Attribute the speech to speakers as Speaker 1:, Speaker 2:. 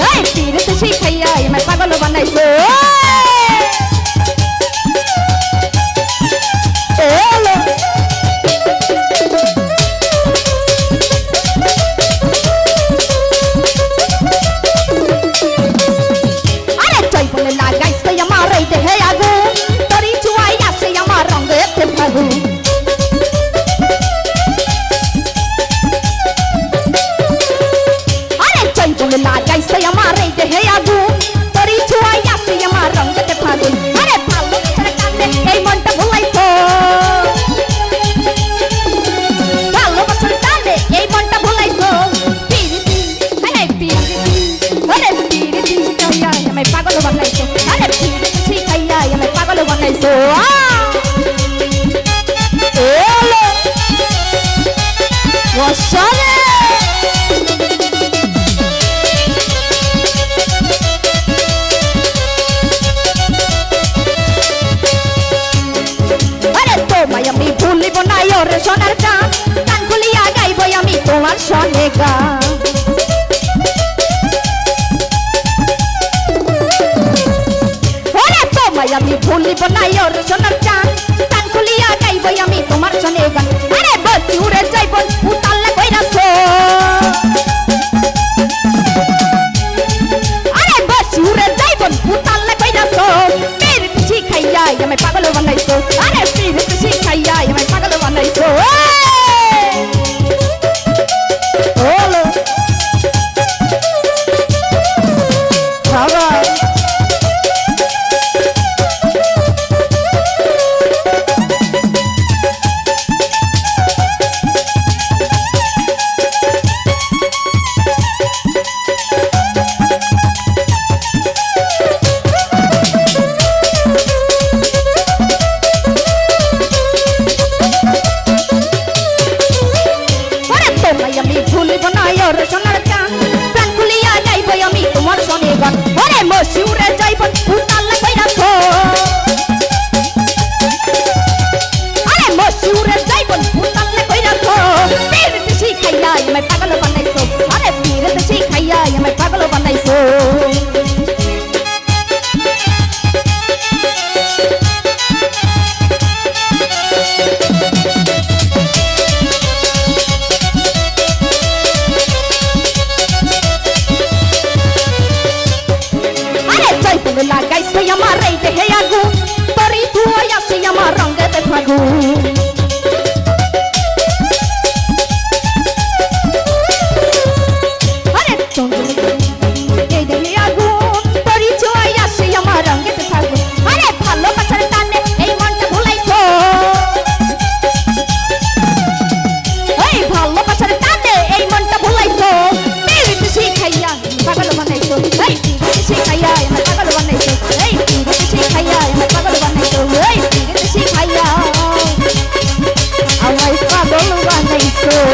Speaker 1: এই বলে লাগাইছে আমার এই দেহে আগুন তরি চুয়াই আসে আমার রঙেতে ফাগুন আরে ভালো কান্দে এই মনটা ভুলাইছো ভালো বছর কান্দে এই মনটা ভুলাইছো পাগল বানাইছো আরে শিখাইয়া আমায় পাগল বানাইছো এলো ওসরে তোমার ওরে তোমায় আমি ভুলিব না ওরে সোনার গান কান খুলিয়া গাইব আমি তোমার সনে গান আরে বলছি উড়ে যাইব উতাল্লা কইরাছো আরে বলছি উড়ে যাইব উতাল্লা কইরাছো মেরে পিছি খাইয়া আমায় পাগল বানাইছো। আরে ওর সোনার চান প্রাণ খুলিয়া যাইব আমি তোমার সনে গান ওরে মশিউরে যাইব উতাল্লা আসি আমার রঙেতে ফাগুন। so